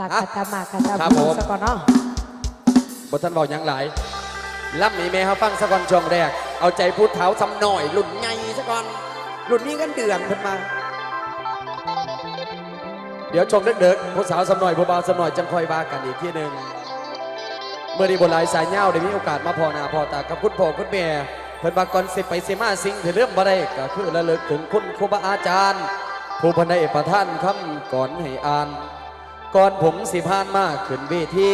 ฝากอะกระตามากระตาครับพูผมสก่อนเนาะบทท่านบอกยังหลายล่ำมีแม่เขาฟังสะก่อนช่วงแรก เอาใจพูดเท้าซ้ำหน่อย หลุ่นไงสะก่อน หลุ่นนี้กันเดือนเพิ่นมา เดี๋ยวชมเด็กๆผู้สาวสำหน่อยผู้บ่าวสำหน่อยจังคอยว่ากันอีกที่หนึ่งเมื่อดีบนหลายสายเง่าได้มีโอกาสมาพอหนาพอตากับคุณพ่อคุณแม่เพิ่นบาก่อนสิไปสิมาสิ่งที่เรื่องบ่ได้ก็คือระลึกถึงคุณครูบาอาจารย์ ผู้เพันได้ประท่านคำก่อนให้อ่าน ก่อนผมสิพานมากขึ้นเวที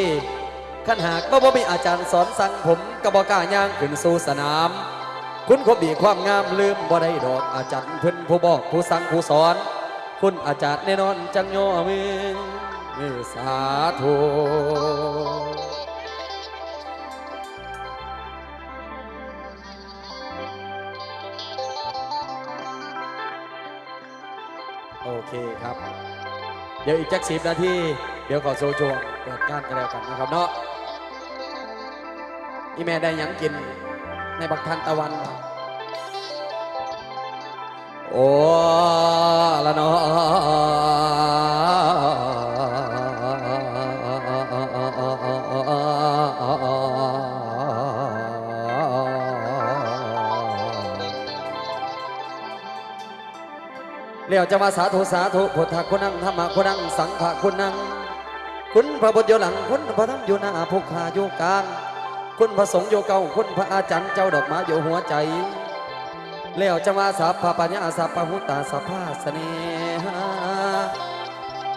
ขันหากว่าบ่มีอาจารย์สอนสั่งผมกระบกล้าย่างขึ้นสู่สนาม คุณคบดีความงามลืมบ่ได้ดอกอาจารย์เพิ่นผู้บอกผู้สั่งผู้สอน คุณอาจารย์แน่นอนจังย่อมือสาธุโอเคครับ เดี๋ยวอีกจักสิบนาที เดี๋ยวขอโซชวงเปิดการกันแล้วกันนะครับเนาะอีแม่ได้ยังกินในบักทันตะวัน โอ้ละเนาะ เรียวจะมาสาธุสาธุพุทธคุณังธรรมคุณังสังฆคุณัง คุณพระบุตรอยู่หลังคุณพระธรรมอยู่หน้าผู้ขาอยู่กลาง คุณพระสงฆ์อยู่เก่าคุณพระอาจารย์เจ้าดอกไม้อยู่หัวใจแล้วจะมาสัพปัญญาสัพหุตาสัพพะเสน่หา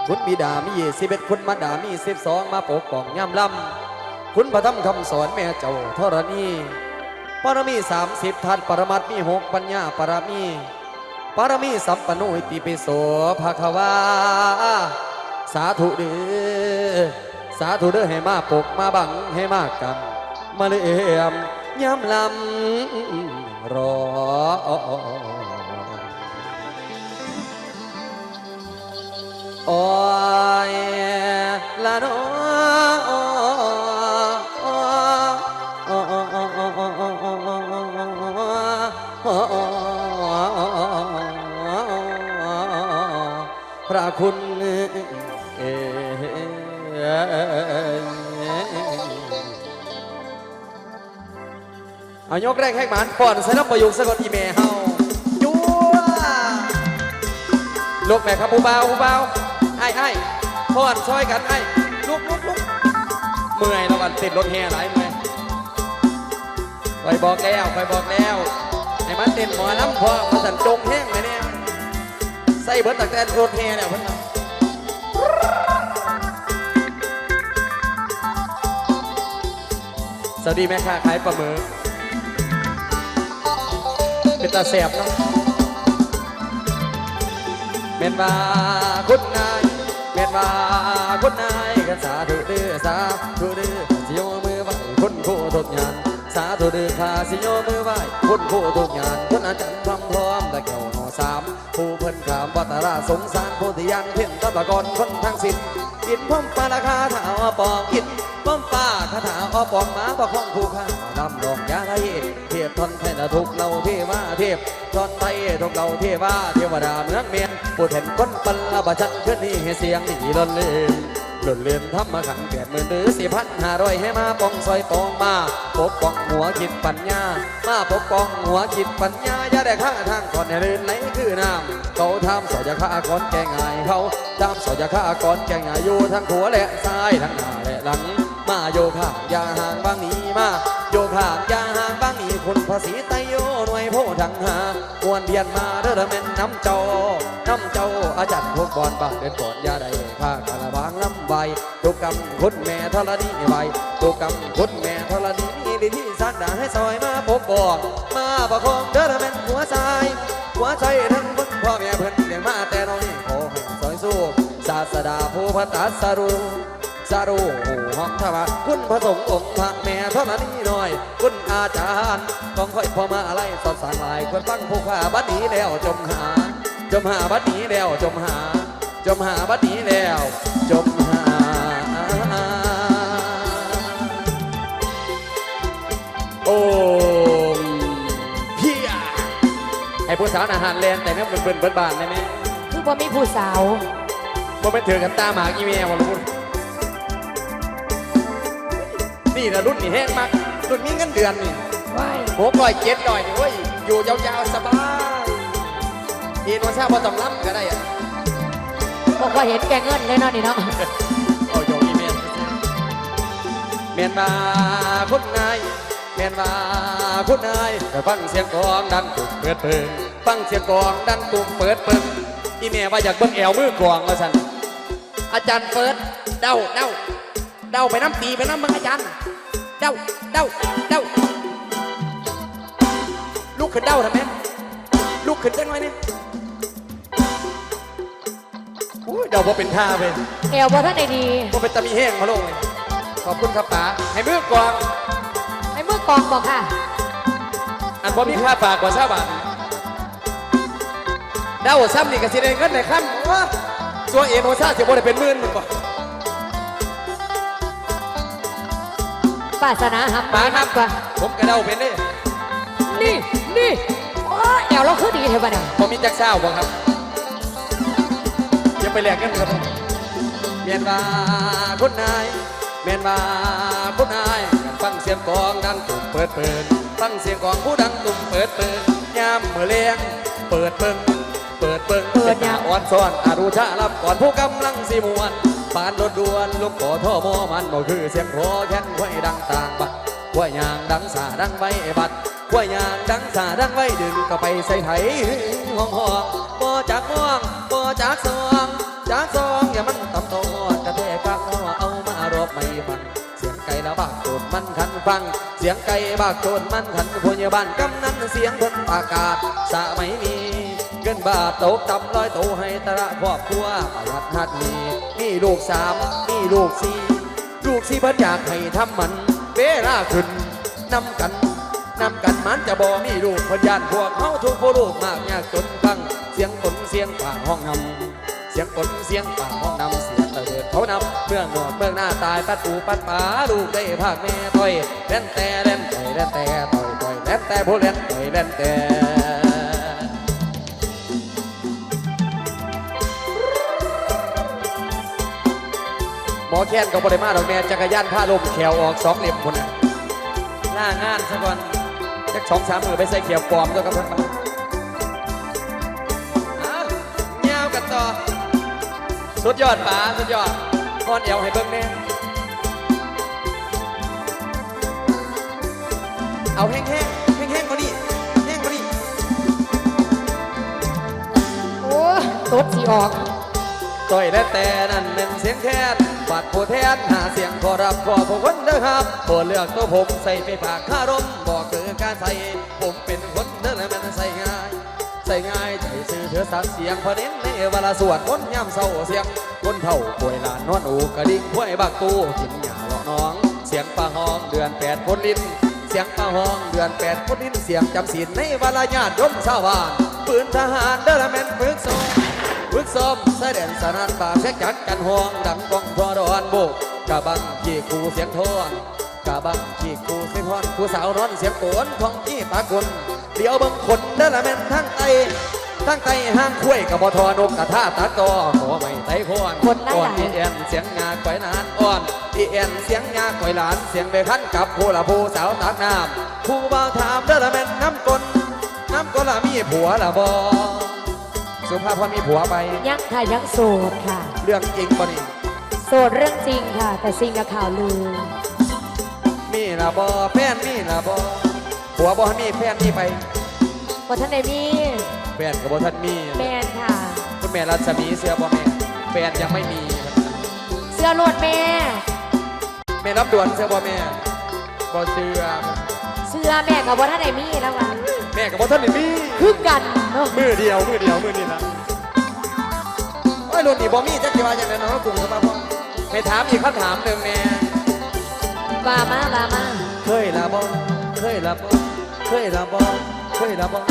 คุณบิดามีสิบเอ็ดคุณมาดามีสิบสองมาปกป้องย่ำลำคุณพระธรรมคำสอนแม่เจ้าธรณีปรมีสามสิบทัดปรมัตถ์มีหกปัญญาปรมี ปรมีสัมปนโนติปิโสภาควา สาธุเด้อสาธุเด้อให้มาปกมาบังให้มากกันมาเลี่ยมย้ำลำรอโอ้ยละเนอ คุณเอ่ยเอายกแรกให้หมานป่อนใส่น้ำประยุกต์สะกดอีเมเฮายัวลูกแม่ครับผู้เบาผู้เบาไอ้ไอ้พ่อนช่วยกันไอ้ลุกลุกลุกเมื่อยแล้วกันติดรถแห่หลายเมื่อยไปบอกแล้วไปบอกแล้วให้มันเต้นหมอลำพอมาสั่นจงแห้งเลยเนี่ย ส่เบิร์ตตะแกรงรถแห่เนี่ยเพิ่นสวัสดีแม่ค้าขายปลาหมึกเป็นตาแสบเนาะเม่นว่าคุณนายเม่นว่าคุณนายกันสาธุเดือสาธุเดือสิโยมือไหวคุณผู้ทุกงาน สาธุเดือข้าสิโยมือไหวคุณผู้ทุกงานคุณอาจารย์พร้ ผู้เพิ่นขามวัตราสงสารโพธิยังเพ่นตะบะกอนคนทั้งสิ้นกินพ่อมปลาราคาถาอปองกินพร้อมป้าคาถาอปองมาประคองผู้ข้าดำดองยาไทยเทียบทนไทยนะทุกเราเทวาเทพทนไทยทุกเราเทวาเทวดาเมืองเมียนผู้เห็นคนปัลละบชันขึ้นนี้เสียงนี่ล้นเล่ นล้นเล่นทำมาขันแปดหมื่นหรือสี่พันห้าร้อยให้มาปองซอยปองมาปกป้องหัวคิดปัญญา มาปกป้องหัวคิดปัญญาอย่าได้ฆ่าทางก่อนให้ลื่นไหลคือน้ำเขาทำสอยาฆ่าก่อนแกงง่ายเขาทำสอยาฆ่าก่อนแกงง่ายอยู่ทั้งหัวและซ้ายทั้งหน้าและหลัง มาโยข้างยาห่างบางนี้มาโยข้างยาห่าง บางนี้คุณภาษีไตโยหน่วยโพดังหาควรเดียนมาเด้อละแมนน้ำเจ้าน้ำเจ้าอาจารย์พวกบอนบานเดินก่อนยาได้ข้าคาราบางลำใบตุกกำคุณแม่ธรณีใบตุกกำคุณแม่ธรณีนี่ดีที่สักดาให้ซอยมาปกป้องมาประคองเด้อละแมนหัวใจหัวใจทั้งคนพ่อแม่เพิ่นเลี้ยงมาแต่น้อยขอให้ซอยสู้ศาสดาผู้พัตตาสรุ สารูห้องธรรมะคุณพระสงฆ์องค์พระแม่เท่านั้นนี่หน่อย คุณอาจารย์ต้องค่อยพอมาอะไรสอดสางลายควรฟังผู้ข้าบัดนี้แล้วจมหา จมหาบัดนี้แล้วจมหา จมหาบัดนี้แล้วจมหาโอ้เพียให้ผู้สาวอาหารแลนแต่เนี่ยเป็นเบินเบิดบานได้ไหมคือบ่มีผู้สาวบ่เป็นถือกันตาหมากอีเมียวะลูก นี่นะรุ่นนี่แห้งมากรุ่นมีเงินเดือนนี่ว้ายหกร้อยเจ็ดร้อยนี่เว้ยอยู่ยาวๆสบายทีนว่าชาบ่ต้องล้ำก็ได้อะบอกว่าเห็นแกเงินเลยเนาะนี่เนาะเอาโยมีเมียนเมียนมาคุณนายเมียนมาคุณนายแต่ฟังเสียงกลองดังตุ่มเปิดเปิงฟังเสียงกลองดังตุ่มเปิดเปิงอีเมียว่าอยากเบิ่งแอวมือกลองว่าสันอาจารย์เฟิร์สเด้าเด้า เด้าไปน้ำตีไปน้ำมึงอาจารย์เด้าเด้าเด้าลูกขึ้นเด้าทำไมลูกขึ้นจังไว้เนี่ยอุ้ยเดาพอเป็นท่าไปแอวบ่ท่านใดดีพอเป็นตะมีแห้งมาลงเลยขอบคุณครับป๋าให้มือกลองไอ้มือกองบอกค่ะ อันพอมีค่าฝากกว่าชาวบ้านเด้าซ้ำนี่ก็สิได้เงินในค่ำว่าตัวเอ็นโอซ่าเสียบ่ได้เป็นหมื่นมันบ่ปาสนาหำป๋ามาครับกว่าผมก็เด้าเป็นเด้นี่นี่โอ้ยแอวเราคือดีเท่าบ้านเนี่ยพอมีจักเศร้าบ่ครับอย่าไปแลกกันครับผมเมียนมาคุณนายเมียนมาคุณนายฟังเสียงกลองดังตุ่มเปิดเปิดฟังเสียงกลองผู้ดังตุ่มเปิดเปิดยามเมื่อเลี้ยงเปิดเปิงเปิดเปิงเปิดยามอ่อนซ้อนอารูชารับก่อนผู้กำลังสิมวน ปานรถด่วนลูกขอท่อมอมันบ่คือเสียงพอแค้นไว้ดังต่างบัดขวยยางดังสาดังไว้บัดขวยยางดังสาดังไว้ดึงก็ไปใส่ไถห้องห้องบ่จากม่วงบ่จากซองจากซองอย่ามันตำตอดกระแทกปากนอเอามารบไม่ฟังเสียงไก่ละบากโจนมันขันฟัง เสียงไก่บากโจนมันขันพยาบาลกำนันเสียงเพิ่นประกาศสะไม่มี งินบาทตกต่ำร้อยโตให้ตระครอบครัวประหยัดหัดมีมีลูกสามมีลูกสี่ลูกสี่เพิ่นอยากให้ทำมัน เวลาขึ้นนำกันนำกันมันจะบ่มีลูกพนยานพวกเขาทุกผู้ลูกมากยากจนฟังเสียงฝนเสียงฝ่าห้องนำเสียงฝนเสียงฝ่าห้องนำเสียงตะเดินเขานำเมืองนอกเมืองหน้าตายปัดปูปัดป๋าลูกได้ภาคแม่ต่อยเล่นแต่เล่นต่อยเล่นแต่ต่อยต่อยเล่นแต่ผู้เล่นต่อยเล่นแต่ หมอแค้นกับบริมาดอกแม่จักรยานผ้าลมแขวออกสองเหลี่ยมคนน่ะล่างานซะก่อนจักสองสามมือไปใส่เขียวปลอมด้วยครับท่านมาเอาเงาวกันต่อ สุดยอดป๋าสุดยอดพอนเอวให้เบิ่งแน่เอาแห้งแห้งแห้งแห้งๆกว่านี้แห้งกว่านี้โอ้ยตดสีออกต่อยและแต่นั่นเป็นเสียงแค้น บาดผู้แทนหาเสียงขอรับขอผู้คนเด้อครับโปรดเลือกตัวผมใส่ไปฝากคารมบอกคือการใส่ผมเป็นคนเด้อและมันใส่ง่าย ใส่ง่ายใจซื้อเถือสักเสียงพอเน้นในเวลาสวดมนย่ำเศร้าเสียงคนเท่าป่วยลานนอนอูกระดิ่งห้วยบักตูกินหญ้าเลาะน้อง เสียงปลาห้องเดือนแปดคนลิ้นเสียงปลาห้องเดือนแปดคนลิ้นเสียงจำศีลในเวลาญาติยมชาวบ้านปืนทหารเด้อและแม่นฝึกซ้อม ฝึกซ้อมแสดงสนานป่าเช็คจัดกันห้องดังกองทอดอนโบกกะบังขี่คูเสียงทอนกะบังขี่คูเสียงทอนผู้สาวร้อนเสียงโกนทองจี้ตากลเดี๋ยวเบิ่งคนเด้อละแม่นทั้งไตทั้งไตห้างคุ้ยกับบทอนกกระท่าตากอขอไม่ไตคอนอ่อนอีเอ็นเสียงงาก่อยนานอ่อนอีเอ็นเสียงงาก่อยหลานเสียงเบคันกับผู้ละผู้สาวตากน้ำผู้บ่าวถามเด้อละแม่นน้ำกลน้ำกลละมีผัวละบ่ สุภาพพอมีผัวไป ยังค่ะยังโสดค่ะ เรื่องจริงป่ะนี่โสดเรื่องจริงค่ะ แต่สิ่งกับข่าวลือ มีละบอแฟนมีละบอผัวบอมีแฟนมีไปว่าท่านใดมีแฟนกับบท่านมีแมนค่ะ คุณแม่รัศมีเสื้อบอแม่แฟนยังไม่มีเสื้อโลดแม่แม่รับด่วนเสื้อบอแม่บอเสื้อเสื้อแม่กับว่าท่านใดมีแล้วกัน แม่กับบท่านนี่มีคือกันเนาะมือเดียวมือเดียวมือนี่ละโอ้ยรุ่นนี้บอมีจักจีว่าอย่างไรเนาะกลุ่มสมาพอไม่ถามอีกคำถามหนึ่งแม่บามาบามาเคยละบอเคยละบอเคยละบอเคยละบอ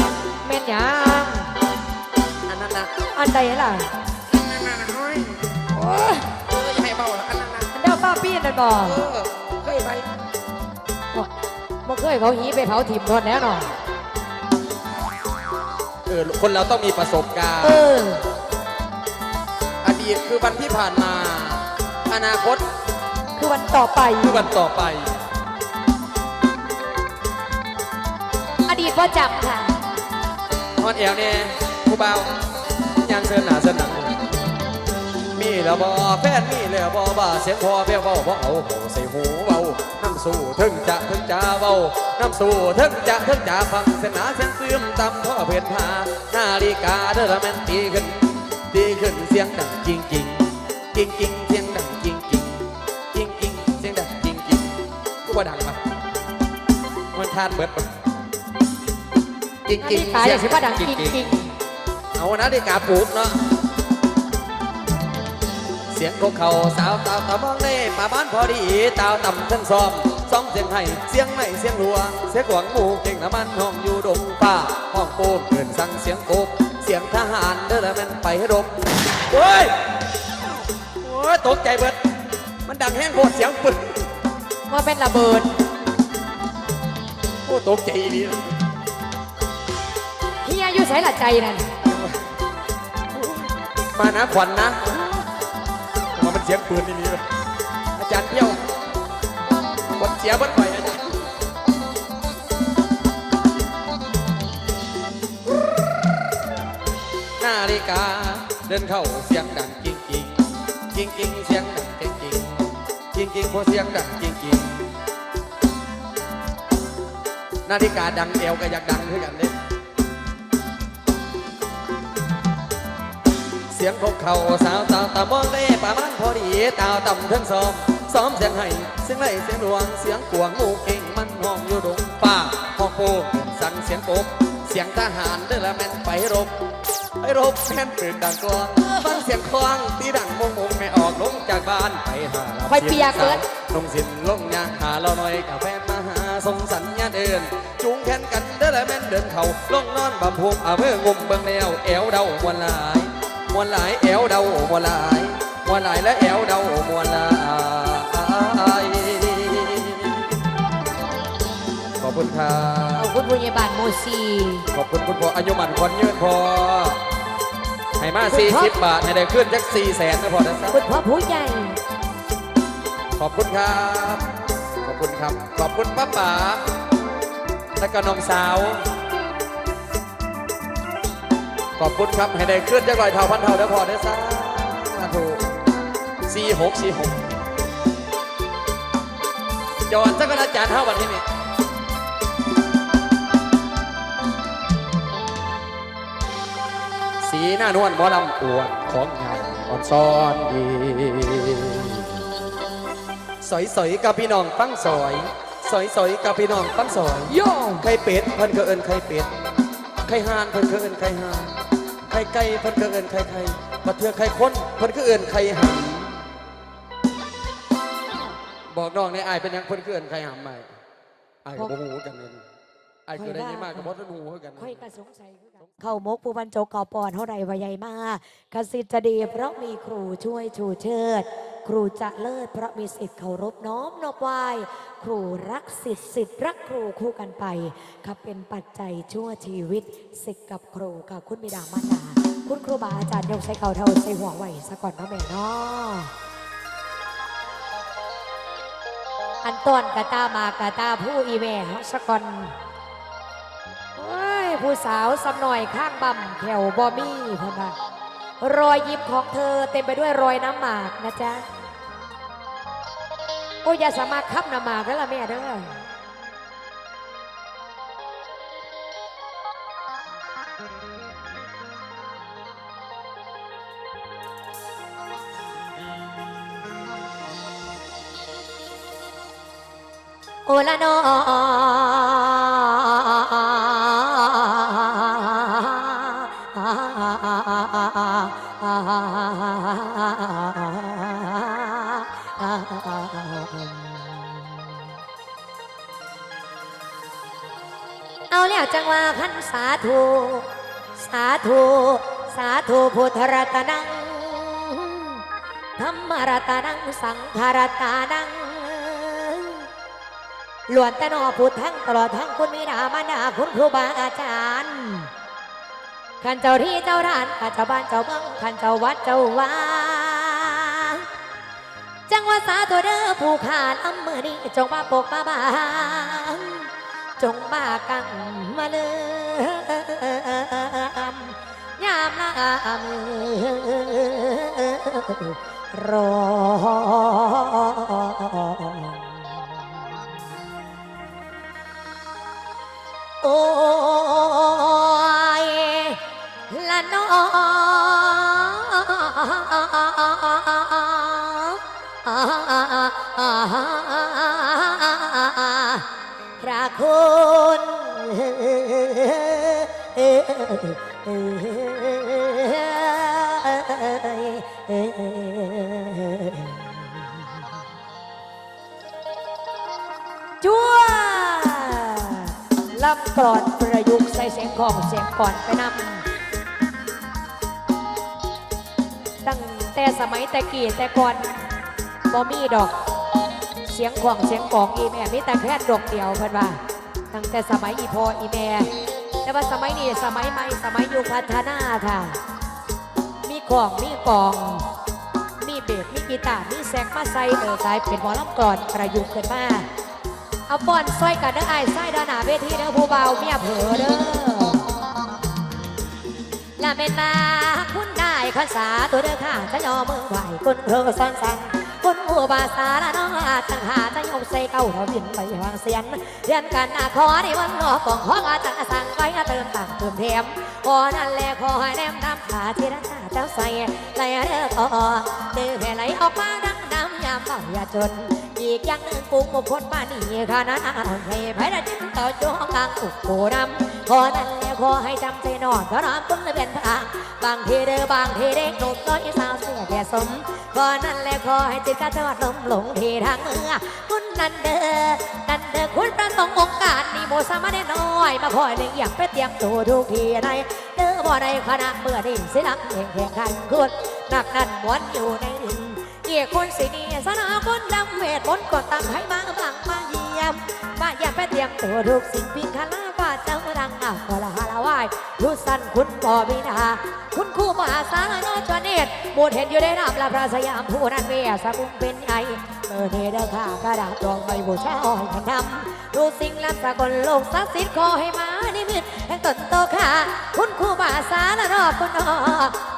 แม่นหยังอันนั้นนะอันใดล่ะอันนั้นนะน้อยโอ้ยเอออย่าให้เบาละอันนั้นนะอันเดียวป้าปี้นั่นบ่เออเคยไปบ่เคยเขาหีไปเผาถิ่มทนแล้วเนาะ เออคนเราต้องมีประสบการณ์ เออ อดีตคือวันที่ผ่านมา อนาคตคือวันต่อไป คือวันต่อไป อดีตว่าจับค่ะ ฮอนแอวเนี่ยผู้เบาวยังเธอหนาสนังมีแล้วบ่แฟนมีแล้วบ่บ่าเสียงพอเพี้ยวบาบ่เอาเขาใส่หูเบาเา สู้ถึงจะถึงจะเบาน้ำสู้ถึงจะถึงจะฟังเส้นหนาเสียงซึมตำพ่อเพียนพานาฬิกาเธอละแม่นตีขึ้นตีขึ้นเสียงดังจริงจริงจริงจริงเสียงดังจริงจริงจริงจริงเสียงดังจริงจริงกูว่าดังปะมันทานเบิดปะจริงอันจริงนี้ตายอย่างสิว่าดังจริงจริงเอานาฬิกาปลุกเนาะเสียงของเขาสาวตาวตามองได้ป่าบ้านพอดีตาวต่ำทั้งซอม ซ้อมเสียงให้เสียงไม่เสียงหลวงเสียงหวงหมูเก่งน้ำมันห้องอยู่ดงป่าห้องโป่งเกินสั่งเสียงโกบเสียงทหารเด้อแล้วมันไปให้ดมโอ้ยโอ้ยตกใจเบิด มันดังแห้งโคตรเสียงปึกว่าเป็นระเบิด โอ้ตกใจดีเฮียอยู่ใช้ละใจนั่นมานะขวัญนะมามันเสียงปืนนี่นี่เลยอาจารย์เพี้ยว บดเสียเบดไปอาจารย์นาฬิกาเดินเข้าเสียงดังจริงจริงจริงจริงเสียงดังจริงจริงจริงจริงพอเสียงดังจริงจริงนาฬิกาดังเอวก็อยากดังคือกันเด้เสียงของเขาสาวตาตามองได้ประมาณพอดีตาวต่ำเทิงซอม ซ้อมเสียงให้เสียงไล่เสียงหลวงเสียงกวางงูเก่งมันห้องอยู่ดงป่าห้องโป่งสั่งเสียงโป๊กเสียงทหารเด้อละแม่นไปรบไอ้รบแม่นปืนดังกลองฟังเสียงคลองตีดังมงมงไม่ออกลงจากบ้านไปหาราค่อยเปียกเบิดลงสินลงยางหาเราหน่อยกับแฟนมาหาส่งสัญญาณเดินจูงแขนกันเด้อละแม่นเดินเขาลงนอนบำพุงอาเพื่องุมเบิ่งแล้วแอวเดามวนหลายมวนหลายแอวเดามวนหลาย มวนหลายและแอวเดามวนหลายขอบคุณครัขบอบคุณผู้ใหญ่บ้านโมซีขอบคุณคุณพ่ออายุมันควันยืนพอให้มา40 บาทให้ได้ขึ้นจัก4แสนนะพอนะครัคุณพ่อผู้ใหญ่ขอบคุณครับ ขอบคุณครับ ขอบคุณป้าป๋าและก็น้องสาว ขอบคุณครับให้ได้ขึ้นจักร้อยเท่าพันเท่าเด้อพอนะสาธุ สี่หกสี่หกจอดสักอาจารย์เท่าวันที่นี่สีหน้านวลหมอลำอวดของงานอ่อนซ้อนดีสอยสอยๆกับพี่น้องฟังสอย สอยสอยๆกับพี่น้องฟังสอยโย่ไข่เป็ดเพิ่นก็เอิ้นไข่เป็ดไข่ห่านเพิ่นก็เอิ้นไข่ห่านไข่ไก่เพิ่นก็เอิ้นไข่ไข่บัดเทือไข่คนเพิ่นก็เอิ้นไข่หำ บอกน้องในอายเป็นหยังเพิ่นก็เอิ้นไข่หำใหม่อายก็บ่ฮู้คือกันเลยอายก็ได้ยินมากก็บ่ทันฮู้คือกันค่อยกระสงสัยคือกันเข้ามกผู้บรรจงกอปอนเท่าไรวาใหญ่มากกสิทธิ์จะดีเพราะมีครูช่วยชูเชิด ครูจะเลิศเพราะมีสิทธิ์เคารพน้อมนอบไหว้ครูรักสิทธิ์สิทธิ์รักครูคู่กันไปครับเป็นปัจจัยชั่วชีวิตสิทธิ์กับครูค่ะคุณบิดามารดาคุณครูบาอาจารย์ยกใช้เขาเท่าใส่หัวไหวสะก่อนเนาะแม่เนาะ อันต้นกะตามากะตาผู้อีแม่เฮาสกอนโอ้ยผู้สาวสำหน่อยข้างบำแขวบอมี่พนนะรอยยิ้มของเธอเต็มไปด้วยรอยน้ำหมากนะจ๊ะ โอ้ยอย่าสามารถคับน้ำหมากแล้วล่ะแม่เด้อ โอละนอเอาแล้วจังว่าขันสาธุสาธุสาธุพุทธรัตนังธรรมรัตนังสังฆรัตนัง ล้วนแต่นอพูดทั้งตลอดทั้งคุณมิดามานาคุณครูบาอาจารย์ขันเจ้าที่เจ้าร้านข้าเจ้าบ้านเจ้าเมืองขันเจ้าวัดเจ้าวาจังหวัดสาธุเด้อผู้ขาดอำมือนี้จงมาปกมาบางจงมากังมาเลยยามลามือรอ โอ้ยละน้องพระคุณ กรอนประยุกต์ใส่เสียงของเสียงก่อนไปนำตั้งแต่สมัยแต่กี้แต่ก่อนบ่มีดอก เสียงของเสียงกองอีแม่มีแต่แค่ดอกเดียวเพิ่นว่า ตั้งแต่สมัยอีพออีแม่ แต่ว่าสมัยนี้สมัยใหม่สมัยยุคพัฒนาค่ะ มีของมีกอง มีเบสมีกีตาร์มีแซกมาใส่เออกลายเป็นหมอลำกรอนประยุกต์ขึ้นมา เอาป้อนซอยกันเด้อไอ้ายด้านหน้าเวทีเด้อผู้เบาเมียเผลอเด้อละเป็นมาคุณได้ข้าสาตัวเด้อค่ะจะยอมมือไหวคุณเธอซ้อนสั่งคุณหัวบาสาละน้องอาจังหาจะยกใส่เก้าเราบินไปวางเสียนเรียนกันนาคอในวันรอปองของอาจังสั่งไปเติมต่างเติมเทมพอนั่นแหละขอให้แนมน้ำขาที่รักษาเจ้าใส่ไหลเด้อขอเดือแผ่ไหลออกมาดังน้ำยามเมาอย่าจน อีกอย่างหนึ่งกุ้งมุคนบ้านนี่ขนาดให้ไผได้จิ้มต่อจ้องกลางอุกโกนำขอนั่นแหละขอให้จำใจนอนเพระน้ำคุณเป็นทางบางทีเด้อบางทีเด็กหนุ่มน้อยสาวเสียแก่สมขอนั่นแหละขอให้จิตกระจอดลมหลงทีทางเมื่อคุณนั่นเด้อนั่นเด้อคุณประสงค์องค์การนี่โมสามารถได้น้อย มาคอยเลี้ยงอยากไปเตรียมตัวทุกทีในเด้อบ่ได้ขณะเมื่อนี้สิลักแข่งแข่งขันคุณหนักนั่นม้วนอยู่ในดินเกี่ยคนสินีสนาคนดำ เวทมนต์ก็ตั้งให้มาบังมาเยี่ยมมาเยี่ยมไปเตรียมตัวทุกสิ่งพิงคาลาฟ้าเจ้าดังอะก็ละฮาละวายทุสันคุณปอบินาคุณครูมหาสารนอจวเนตบูดเห็นอยู่ในน้ำลาพระสยามผู้นั้นเมียสกุลเป็นไงเมื่อเทเดข้ากระดาษรองใบบูชาอ่อยพันำดูสิ่งลับสกลโลกศักดิ์สิทธิ์ขอให้มานิมิตแห่งตนโตค่ะคุณครูบาสารนอคุณนอ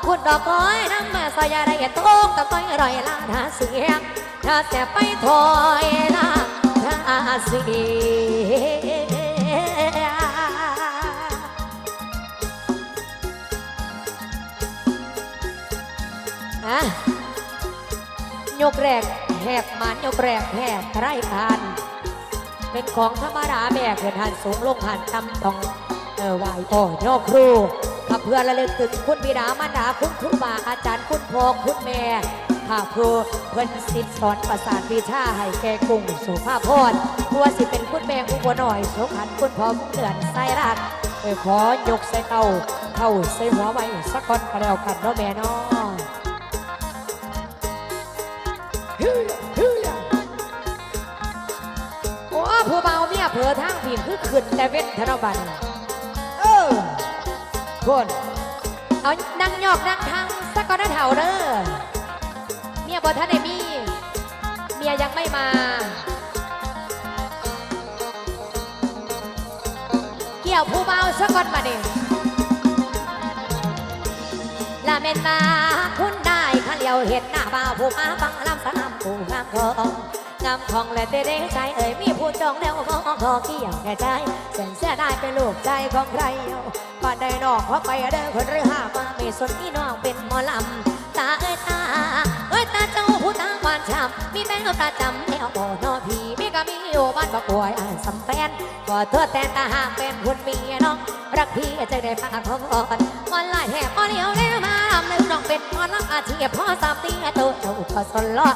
คุณดอกก้อยน้ำมาสอยอะไรโตกตะต้อยรอยลาดาเสียง ถ้าเสียไปถอยนะถ้าสียอะยกแรกแหกมันยกแรกแหกไร่พานเป็นของธรรมดาแบกเกินหันสูงลงหันต่ำต้องเออไหวโอ้ยกครูขับเพื่อระลึกถึงคุณบิดามารดาคุณครูบาอาจารย์คุณพ่อคุณแม่าครูเพิ่นสิทธิ์สอนประสานวิชาให้แก่กุ้งสุภาพรตัวสิเป็นคุณแม่อุบลหน่อยสุขันคุณพ่อเกื่อนไส้รักเออขอยกใส่เต้าเท่าใส่หัวไว้สักคนก็แล้วกันเนาะแม่เนาะโอ้ผู้เบาเมียเผลอทางผีคือขึ้นแต่เว้นธนบันเออคนเอานั่งยอกนั่งทางสักก้อนเท่าเด้อ บอท่านไอมีเมียยังไม่มาเกี่ยวผู้เมาสักคนมาดิลาเมนมาคุณได้ข้าเลียวเห็ดหน้าบ่าวผู้มาฟังลำสนามผู้งามทองงามทองและเด้ใจเอ่ยมีผู้จองแล้วมองคอเกี่ยวแก่ใจเส้นเสียได้เป็นลูกใจของใครก่อนได้นอกเพราะไปเด้อคนเรือห้ามามีส่วนพี่น้องเป็นหมอลำาเอ้ยตาเอ้ยตาเจ้าผู้ตาหวานช้ำมีแมวประจำแนวบ่อนอพี่มีก็มีอยู่บ้านบักกวยอ่านสำแฟนขอโทษแต่ตาหากเป็นคุณเมียน้องรักพี่จะได้พาเขาก่อนวันไล่แหบพอเดียวเด้อมาทำให้น้องเป็นพอรักอาชีพพ่อสามตีโตเจ้าก็สนล้อ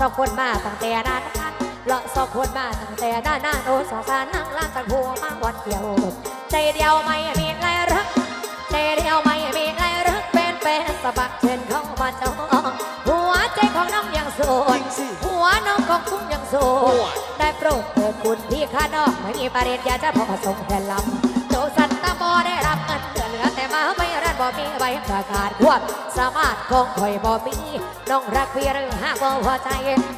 สองคนมาตั้งแต่นานนานเลาะสองคนมาตั้งแต่นานนาโอ้สองสารนั่งล่างกันหัวมาวันเดียว ใจเดียวไม่มีใครรักใจเดียวไม่ สะบัดเชิญเข้ามาจอง หัวใจของน้องยังโสด หัวน้องของคุณยังโสด ได้โปรดเถิดคุณพี่ข้าน้องไม่มีประเด็นอยากจะพอส่งแทนลำโจสันตาบอได้รับเงินเดือนเหลือแต่มาไม่รันบ่มีใบประกาศควบสามารถคงคอยบ่มีน้องรักพี่หรือหากว่าพอใจ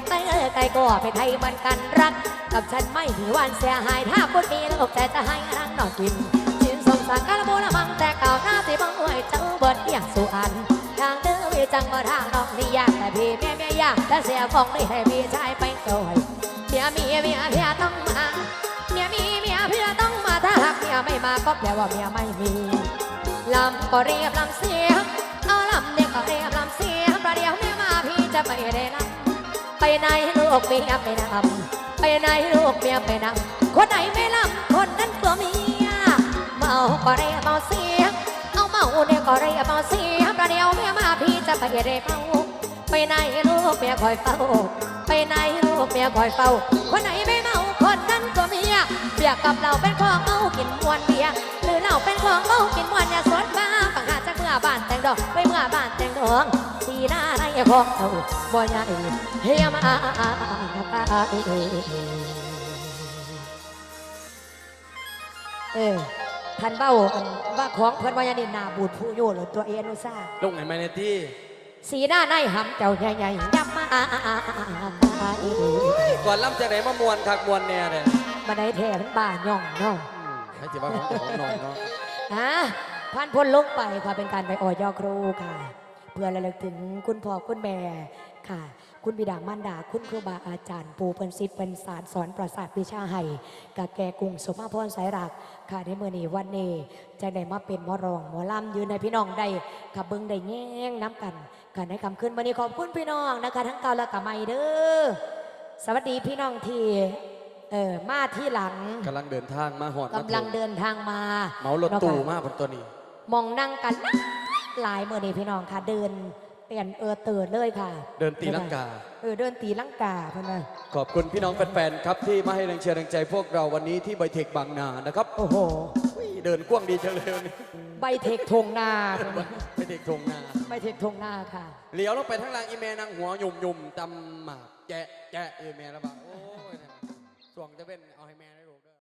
แต่ใจก็เป็นไทยเหมือนกันรัก กับฉันไม่มีวันเสียหายถ้าคุณมีโลกแต่จะให้รังนอนกิน สงสารกันละโมละมังแต่เก่าหน้าที่บังไว้เจ้าเบิดเอียงสุอันทางเดินวิจังมาทางน้องนี่ยากแต่พี่แม่แม่ยากแต่เสียของนี่ให้พี่ชายไปโดยเมียมีเมียเพียต้องมาเมียมีเมียเพียต้องมาถ้าหากเมียไม่มาก็แปลว่าเมียไม่มีลำก็เรียบลำเสียงเอาลำเด็กก็เรียบลำเสียงประเดี๋ยวเมียมาพี่จะไปได้นำไปไหนลูกเมียไปนำไปไหนลูกเมียไปนำคนไหนไม่ลำคนนั้นตัวเมีย ก็เรียบเมาเสีย เอาเมาเนี่ยก็เรียบเอาเสียประเดี๋ยวเมียมาพี่จะไปเรียบเอาไปไหนลูกเมียคอยเฝ้า ไปไหนลูกเมียคอยเฝ้า คนไหนไม่เมาคนนั้นก็เมียเบียกับเราเป็นของเมากินมวนเบียหรือเราเป็นของเมากินมวนอย่าสนมาปังหาจากเมื่อบ้านแต่งดอกไปเมื่อบ้านแต่งดอกสีหน้าในของเขาบ่ใหญ่เฮียมาเออ ท่านเบ้าอันว่าของเพื่อนวายานินนาบูดผู้โยนหรือตัวเอนุซ่าลงไหนมาในที่สีหน้าในหำเจ้าใหญ่ๆยับมาก่อนล่ำจากไหนมามวนคักมวนเนี่ยเนี่ยบันไดแท้มันบ้าย่องเนาะอืมให้จิว่าของเจ้าของน้องเนาะฮะพันพ้นลงไปค่ะเป็นการไปออยอครูค่ะ เพื่อระลึกถึงคุณพ่อคุณแม่ค่ะ คุณบิดามารดาคุณครูบาอาจารย์ ปู่เพิ่นศิษย์เพิ่นสารสอนประสาทวิชาให้กะแก่กรุงสมมาพรสายรัก ค่ะในมือนี้วันนี้จะได้มาเป็นหมอรองหมอลำยืนในพี่น้องได้ขับเบิ้งได้แย่งน้ำกันค่ะในคำขึ้นวันนี้ขอบคุณพี่น้องนะคะ ทั้งเก่าและกับใหม่เด้อสวัสดีพี่น้องที่เออมาที่หลังกำลังเดินทางมาหอดมากำลังเดินทางมาเหมารถตู้มาบนตัวนี้ มองนั่งกันหลายมือนี้พี่น้องค่ะเดิน เปลี่ยนเออเติร์ดเลยค่ะ เดินตีลังกา เออเดินตีลังกาเพื่อนเลยขอบคุณพี่น้องแฟนๆครับที่มาให้แรงเชียร์แรงใจพวกเราวันนี้ที่ไบเทคบางนานะครับ โอ้โหอุ้ยเดินกว้างดีเฉยเลยวันนี้ใบเทคทงนาไบเทคทงนาใบเทคทงนาค่ะเลี้ยวลงไปทางล่างอีเมนางหัวหยุ่มหยุ่มๆตำหมากแจะแจะอีเมแล้วบอกโอ้ยส่วงจะเป็นเอาให้แม่เลย